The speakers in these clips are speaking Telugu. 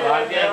Vargas.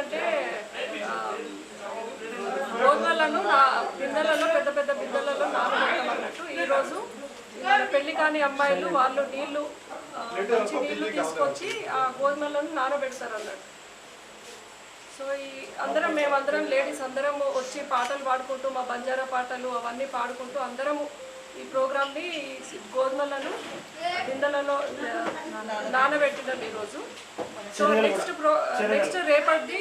ఏంటంటే గోధుమలను నా బిందెలలో పెద్ద పెద్ద బిందెలలో నానబెట్టమన్నట్టు ఈరోజు పెళ్ళి కాని అమ్మాయిలు వాళ్ళు నీళ్ళు మంచి నీళ్ళు తీసుకొచ్చి ఆ గోధుమలను నానబెడతారు అన్నట్టు సో ఈ అందరం మేమందరం లేడీస్ అందరం వచ్చి పాటలు పాడుకుంటూ మా బంజారా పాటలు అవన్నీ పాడుకుంటూ అందరము ఈ ప్రోగ్రామ్ని గోధుమలను బిందెలలో ఆ, నానబెట్టినాం ఈరోజు. సో నెక్స్ట్ ప్రో నెక్స్ట్ రేపటిది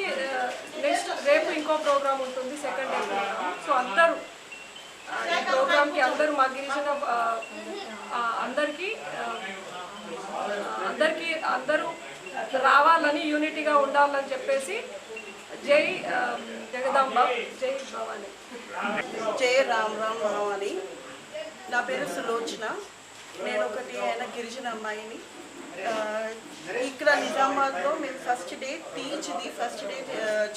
నెక్స్ట్ రేపు ఇంకో ప్రోగ్రామ్ ఉంటుంది సెకండ్ డే ప్రోగ్రామ్. సో అందరూ ఈ ప్రోగ్రామ్కి అందరూ మా గిరిజన అందరికీ అందరికీ అందరూ రావాలని యూనిటీగా ఉండాలని చెప్పేసి జై జగదాంబ జై భవాని. జై రామ్ రామ్ భవాని. నా పేరు సులోచన. నేను ఒకటి ఆయన గిరిజన అమ్మాయిని. ఇక్కడ నిజామాబాద్లో మేము ఫస్ట్ డే టీచ్ది ఫస్ట్ డే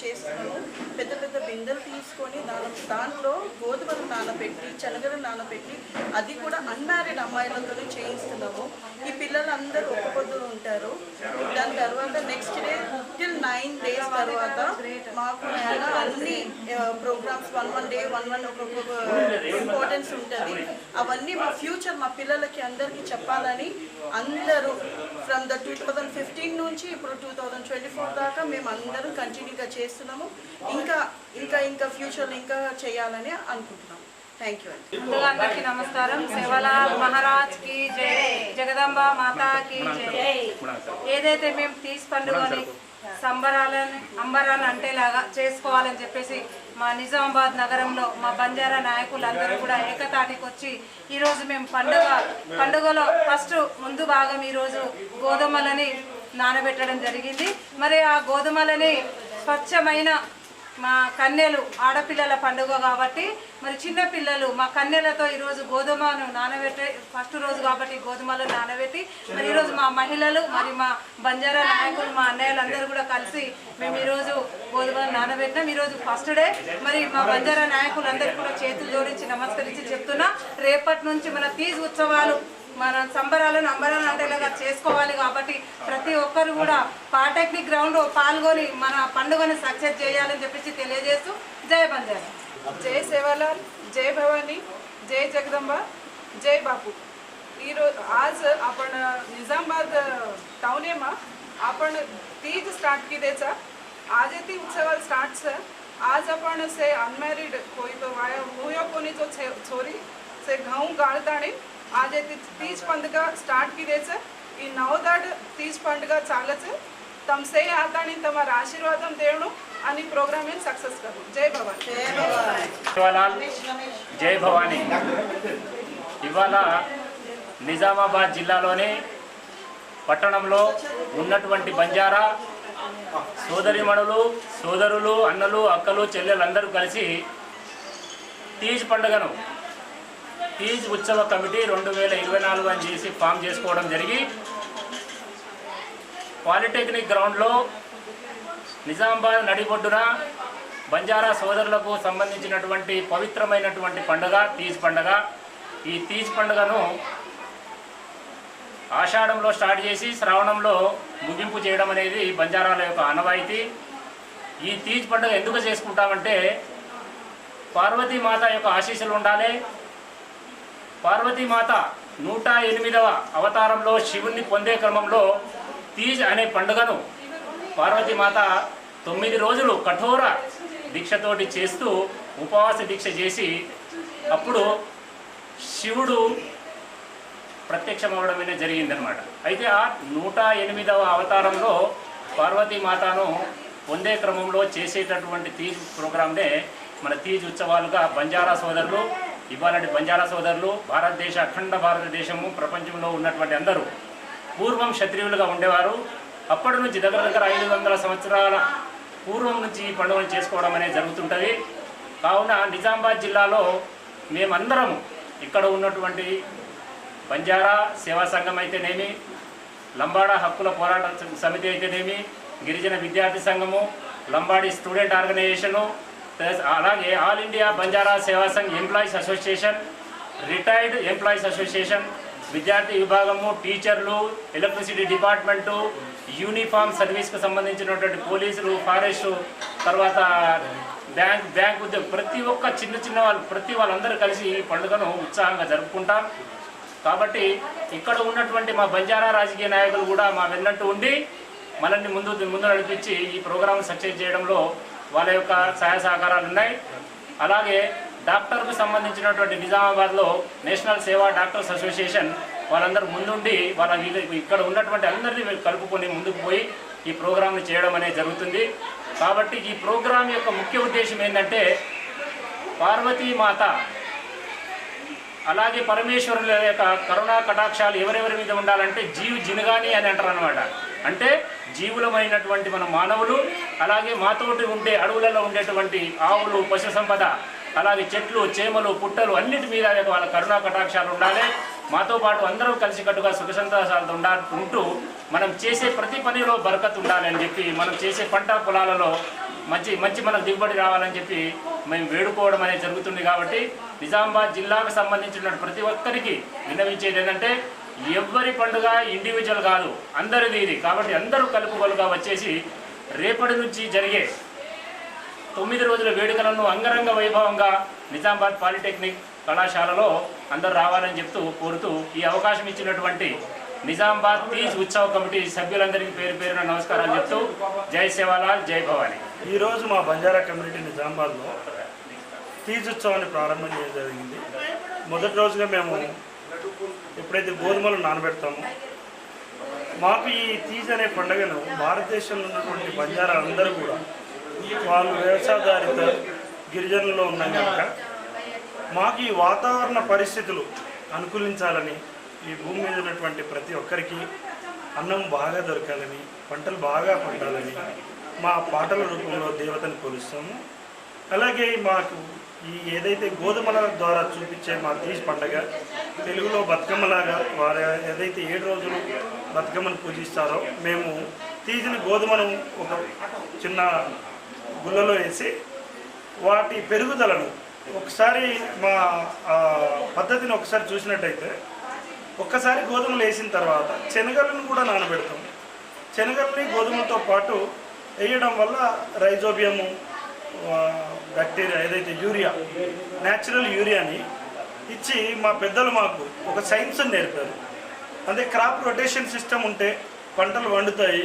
చేస్తున్నాము. పెద్ద పెద్ద బిందెలు తీసుకొని దాని దాంట్లో గోధుమలు నానబెట్టి శనగలు నానబెట్టి అది కూడా అన్మ్యారీడ్ అమ్మాయిలతో చేయిస్తున్నాము. ఈ పిల్లలందరూ ఒక్క పొద్దులు ఉంటారు. దాని తర్వాత next day till nine days తర్వాత మాకు అన్ని programmes one one day one one ఒక్కొక్క ఇంపార్టెన్స్ ఉంటుంది. అవన్నీ మా ఫ్యూచర్ మా పిల్లలకి అందరికీ చెప్పాలని అందరూ from the two thousand fifteen నుంచి ఇప్పుడు టూ థౌజండ్ ట్వంటీ ఫోర్ దాకా మేము అందరం కంటిన్యూగా చేస్తున్నాము. ఇంకా ఇంకా ఇంకా ఫ్యూచర్లో ఇంకా చేయాలని అనుకుంటున్నాము. థ్యాంక్ యూ అండి ముందుగా అందరికీ నమస్కారం. శివలాల్ మహారాజ్కి జై. జగదంబ మాతా కి జై. ఏదైతే మేము తీసి పండుగని సంబరాలని అంబరాన్ని అంటేలాగా చేసుకోవాలని చెప్పేసి మా నిజామాబాద్ నగరంలో మా బంజారా నాయకులందరూ కూడా ఏకతాటికి వచ్చి ఈరోజు మేము పండుగ పండుగలో ఫస్ట్ ముందు భాగం ఈరోజు గోధుమలని నానబెట్టడం జరిగింది. మరి ఆ గోధుమలని స్వచ్ఛమైన మా కన్యలు ఆడపిల్లల పండుగ కాబట్టి మరి చిన్న పిల్లలు మా కన్యలతో ఈరోజు గోధుమను నానబెట్టి ఫస్ట్ రోజు కాబట్టి గోధుమలు నానబెట్టి మరి ఈరోజు మా మహిళలు మరి మా బంజారా నాయకులు మా అన్నయ్యలు అందరూ కూడా కలిసి మేము ఈరోజు గోధుమలు నానబెట్టినాం. ఈరోజు ఫస్ట్ డే. మరి మా బంజారా నాయకులు అందరికీ కూడా చేతులు జోడించి నమస్కరించి చెప్తున్నా రేపటి నుంచి మన తీజ్ ఉత్సవాలు మన సంబరాలను అంబరాలు అంటేలాగా చేసుకోవాలి కాబట్టి ప్రతి ఒక్కరు కూడా పాలిటెక్నిక్ గ్రౌండ్ పాల్గొని మన పండుగను సక్సెస్ చేయాలని చెప్పేసి తెలియజేస్తూ జయ బంజారా. జై సేవాలాల్ జై భవాని జై జగదంబ జై బాపు. ఈरोज आज आपण निजामाबाद टावनेमा आपण तीज తీజ్ స్టార్ట్ आज ती उत्सवाल स्टार्ट सर आज आपण से अनमॅरिड कोई तो वाया हुयो कोणी जो छोरी से అదే తీజ్ పండుగ స్టార్ట్ కిదే సార్ ఈ నవదాడ్ తీజ్ పండుగ చాలా సార్ తమ సే ఆతాని తమ ఆశీర్వాదం దేవుడు అని ప్రోగ్రామ్ ఏం సక్సెస్ కరు జై భవాని. జై భవాని. ఇవాళ నిజామాబాద్ జిల్లాలోని పట్టణంలో ఉన్నటువంటి బంజారా సోదరిమణులు సోదరులు అన్నలు అక్కలు చెల్లెలు అందరూ కలిసి తీజ్ పండుగను తీజ్ ఉత్సవ కమిటీ రెండు వేల ఇరవై నాలుగు అని చేసి ఫామ్ చేసుకోవడం జరిగి పాలిటెక్నిక్ గ్రౌండ్లో నిజామాబాద్ నడిబొడ్డున బంజారా సోదరులకు సంబంధించినటువంటి పవిత్రమైనటువంటి పండుగ తీజ్ పండుగ. ఈ తీజ్ పండుగను ఆషాఢంలో స్టార్ట్ చేసి శ్రావణంలో ముగింపు చేయడం అనేది బంజారాల యొక్క ఆనవాయితీ. ఈ తీజ్ పండుగ ఎందుకు చేసుకుంటామంటే పార్వతీమాత యొక్క ఆశీస్సులు ఉండాలి. పార్వతీమాత నూట ఎనిమిదవ అవతారంలో శివుణ్ణి పొందే క్రమంలో తీజ్ అనే పండుగను పార్వతీమాత తొమ్మిది రోజులు కఠోర దీక్షతోటి చేస్తూ ఉపవాస దీక్ష చేసి అప్పుడు శివుడు ప్రత్యక్షం అవడమే జరిగిందనమాట అయితే ఆ నూట ఎనిమిదవ అవతారంలో పార్వతీమాతను పొందే క్రమంలో చేసేటటువంటి తీజ్ ప్రోగ్రామ్నే మన తీజ్ ఉత్సవాలుగా బంజారా సోదరులు ఇవాళ బంజారా సోదరులు భారతదేశ అఖండ భారతదేశము ప్రపంచంలో ఉన్నటువంటి అందరూ పూర్వం క్షత్రియులుగా ఉండేవారు. అప్పటి నుంచి దగ్గర దగ్గర ఐదు వందల సంవత్సరాల పూర్వం నుంచి ఈ పండుగను చేసుకోవడం అనేది జరుగుతుంటుంది. కావున నిజామాబాద్ జిల్లాలో మేమందరం ఇక్కడ ఉన్నటువంటి బంజారా సేవా సంఘం అయితేనేమి లంబాడా హక్కుల పోరాట సమితి అయితేనేమి గిరిజన విద్యార్థి సంఘము లంబాడి స్టూడెంట్ ఆర్గనైజేషను ప్లస్ అలాగే all India Banjara Seva Sangh employees association retired employees association విద్యార్థి విభాగము టీచర్లు ఎలక్ట్రిసిటీ డిపార్ట్మెంటు యూనిఫామ్ సర్వీస్కు సంబంధించినటువంటి పోలీసులు ఫారెస్ట్ తర్వాత బ్యాంక్ బ్యాంక్ ఉద్యోగం ప్రతి ఒక్క చిన్న చిన్న వాళ్ళు ప్రతి వాళ్ళందరూ కలిసి ఈ పండుగను ఉత్సాహంగా జరుపుకుంటాం. కాబట్టి ఇక్కడ ఉన్నటువంటి మా బంజారా రాజకీయ నాయకులు కూడా మా వెన్నట్టు ఉండి మనల్ని ముందు ముందు నడిపించి ఈ ప్రోగ్రాం సక్సెస్ చేయడంలో వాళ్ళ యొక్క సహాయ సహకారాలు ఉన్నాయి. అలాగే డాక్టర్కు సంబంధించినటువంటి నిజామాబాద్లో నేషనల్ సేవా డాక్టర్స్ అసోసియేషన్ వాళ్ళందరూ ముందుండి వాళ్ళ ఇక్కడ ఉన్నటువంటి అందరినీ కలుపుకొని ముందుకు పోయి ఈ ప్రోగ్రాంని చేయడం అనేది జరుగుతుంది. కాబట్టి ఈ ప్రోగ్రాం యొక్క ముఖ్య ఉద్దేశం ఏంటంటే పార్వతీమాత అలాగే పరమేశ్వరుల యొక్క కరుణా కటాక్షాలు ఎవరెవరి మీద ఉండాలంటే జీవి జినగాని అని అంటారు అనమాట అంటే జీవులమైనటువంటి మన మానవులు అలాగే మాతోటి ఉండే అడవులలో ఉండేటువంటి ఆవులు పశు సంపద అలాగే చెట్లు చేమలు పుట్టలు అన్నిటి మీద వాళ్ళ కరుణా కటాక్షాలు ఉండాలి. మాతో పాటు అందరూ కలిసికట్టుగా సుఖ సంతోషాలతో ఉండా ఉంటూ మనం చేసే ప్రతి పనిలో బరకత్ ఉండాలి అని చెప్పి మనం చేసే పంట పొలాలలో మంచి మంచి మనకు దిగుబడి రావాలని చెప్పి మేము వేడుకోవడం అనేది జరుగుతుంది కాబట్టి నిజామాబాద్ జిల్లాకు సంబంధించిన ప్రతి ఒక్కరికి విన్నవించేది ఏంటంటే ఎవ్వరి పండుగ ఇండివిజువల్ కాదు అందరిది ఇది. కాబట్టి అందరూ కలుపుగోలుగా వచ్చేసి రేపటి నుంచి జరిగే తొమ్మిది రోజుల వేడుకలను అంగరంగ వైభవంగా నిజామాబాద్ పాలిటెక్నిక్ కళాశాలలో అందరూ రావాలని చెప్తూ కోరుతూ ఈ అవకాశం ఇచ్చినటువంటి నిజామాబాద్ తీజ్ ఉత్సవ కమిటీ సభ్యులందరికీ పేరు పేరున నమస్కారాలు చెప్తూ జై సేవాలాల్ జై భవానీ. ఈరోజు మా బంజారా కమ్యూనిటీ నిజామాబాద్లో తీజ్ ఉత్సవాన్ని ప్రారంభం చేయడం జరిగింది. మొదటి రోజుగా మేము ఎప్పుడైతే గోధుమలు నానబెడతామో మాకు ఈ తీజ్ అనే పండుగను భారతదేశంలో ఉన్నటువంటి బంజారా అందరూ కూడా వాళ్ళు వ్యవసాయదారిత గిరిజనుల్లో ఉన్నాం కనుక మాకు ఈ వాతావరణ పరిస్థితులు అనుకూలించాలని ఈ భూమి మీద ఉన్నటువంటి ప్రతి ఒక్కరికి అన్నం బాగా దొరకాలని పంటలు బాగా పండాలని మా పాటల రూపంలో దేవతను కొలుస్తాము. అలాగే మాకు ఈ ఏదైతే గోధుమల ద్వారా చూపించే మా తీసి పండగ తెలుగులో బతుకమ్మలాగా వారు ఏదైతే ఏడు రోజులు బతుకమ్మను పూజిస్తారో మేము తీసిన గోధుమను ఒక చిన్న గుళ్ళలో వేసి వాటి పెరుగుదలను ఒకసారి మా ఆ, పద్ధతిని ఒకసారి చూసినట్టయితే ఒక్కసారి గోధుమలు వేసిన తర్వాత శనగలను కూడా నానబెడతాం. శనగల్ని గోధుమలతో పాటు వేయడం వల్ల రైజోబియము బ్యాక్టీరియా ఏదైతే యూరియా న్యాచురల్ యూరియాని ఇచ్చి మా పెద్దలు మాకు ఒక సైన్స్ నేర్పారు. అదే క్రాప్ రొటేషన్ సిస్టమ్ ఉంటే పంటలు వండుతాయి.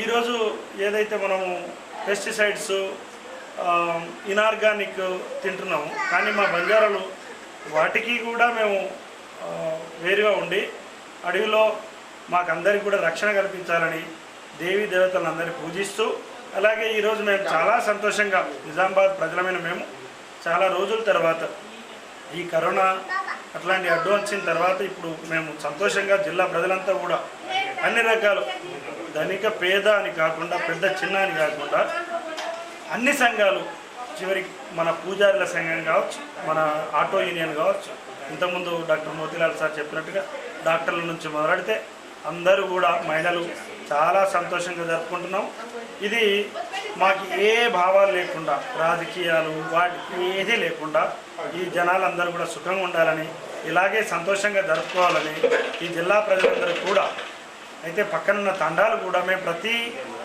ఈరోజు ఏదైతే మనము పెస్టిసైడ్స్ ఇనార్గానిక్ తింటున్నాము. కానీ మా బంజారాలు వాటికి కూడా మేము వేరుగా ఉండి అడవిలో మాకందరికి కూడా రక్షణ కల్పించాలని దేవీ దేవతలందరినీ పూజిస్తూ అలాగే ఈరోజు మేము చాలా సంతోషంగా నిజామాబాద్ ప్రజలమైన మేము చాలా రోజుల తర్వాత ఈ కరోనా అట్లాంటి అడ్డు వచ్చిన తర్వాత ఇప్పుడు మేము సంతోషంగా జిల్లా ప్రజలంతా కూడా అన్ని రకాలు ధనిక పేద అని కాకుండా పెద్ద చిన్న అని కాకుండా అన్ని సంఘాలు చివరికి మన పూజారుల సంఘం కావచ్చు మన ఆటో యూనియన్ కావచ్చు ఇంతకుముందు డాక్టర్ మోతిలాల్ సార్ చెప్పినట్టుగా డాక్టర్ల నుంచి మొదలెడితే అందరూ కూడా మహిళలు చాలా సంతోషంగా జరుపుకుంటున్నాం. ఇది మాకు ఏ భావాలు లేకుండా రాజకీయాలు వాటికి ఏదీ లేకుండా ఈ జనాలందరూ కూడా సుఖంగా ఉండాలని ఇలాగే సంతోషంగా జరుపుకోవాలని ఈ జిల్లా ప్రజలందరూ కూడా అయితే పక్కనున్న తండాలు కూడా మేము ప్రతి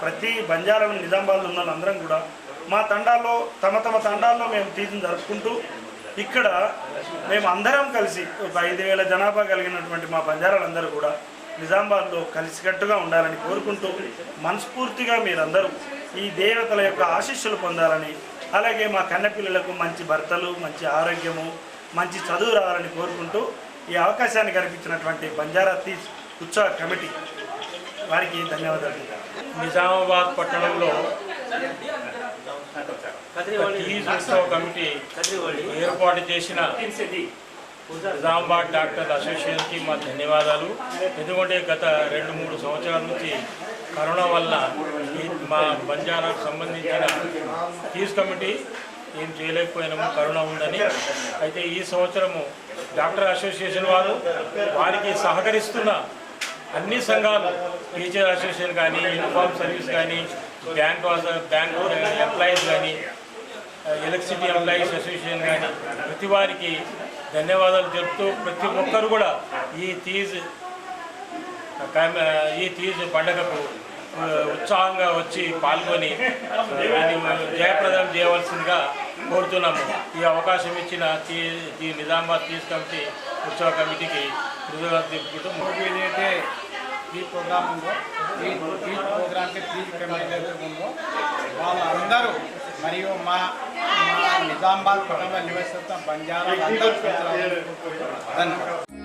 ప్రతి బంజారాలు నిజామాబాద్లో ఉన్న వాళ్ళందరం కూడా మా తండాల్లో తమ తమ తండాల్లో మేము తీర్చిని జరుపుకుంటూ ఇక్కడ మేము అందరం కలిసి ఒక ఐదు వేల జనాభా కలిగినటువంటి మా బంజారాలందరూ కూడా నిజామాబాద్లో కలిసికట్టుగా ఉండాలని కోరుకుంటూ మనస్ఫూర్తిగా మీరందరూ ఈ దేవతల యొక్క ఆశీస్సులు పొందాలని అలాగే మా కన్నపిల్లలకు మంచి భర్తలు మంచి ఆరోగ్యము మంచి చదువు రావాలని కోరుకుంటూ ఈ అవకాశాన్ని కల్పించినటువంటి బంజారా తీజ్ ఉత్సవ కమిటీ వారికి ధన్యవాదాలు. నిజామాబాద్ పట్టణంలో తీజ్ ఉత్సవ కమిటీ ఏర్పాటు చేసిన నిజామాబాద్ డాక్టర్ అసోసియేషన్కి మా ధన్యవాదాలు. ఎందుకంటే గత రెండు మూడు సంవత్సరాల నుంచి కరోనా వల్ల ఈ మా బంజారాకు సంబంధించిన ఫీజ్ కమిటీ ఏం చేయలేకపోయినాము కరోనా ఉందని. అయితే ఈ సంవత్సరము డాక్టర్ అసోసియేషన్ వారు వారికి సహకరిస్తున్న అన్ని సంఘాలు టీచర్ అసోసియేషన్ కానీ యూనిఫామ్ సర్వీస్ కానీ బ్యాంక్ బ్యాంక్ ఎంప్లాయీస్ కానీ ఎలక్ట్రిసిటీ ఎంప్లాయీస్ అసోసియేషన్ కానీ ప్రతి వారికి ధన్యవాదాలు చెప్తూ ప్రతి ఒక్కరు కూడా ఈ తీజ్ ఈ తీజ్ పండుగకు ఉత్సాహంగా వచ్చి పాల్గొని జయప్రదం చేయవలసిందిగా కోరుతున్నాము. ఈ అవకాశం ఇచ్చిన తీ ఈ నిజామాబాద్ తీజ్ కమిటీ ఉత్సవ కమిటీకి కృతజ్ఞతలు తెలుపుకుంటూ ఏదైతే ఈ ప్రోగ్రామ్ ఉందో ఈ ఈ ప్రోగ్రామ్కి తీజ్ కమిటీ ఏదైతే ఉందో వాళ్ళందరూ మరియు మా నిజామాబాద్ పట్టణంలో నివసిస్తున్న బంజారా అందరూ ధన్యవాదాలు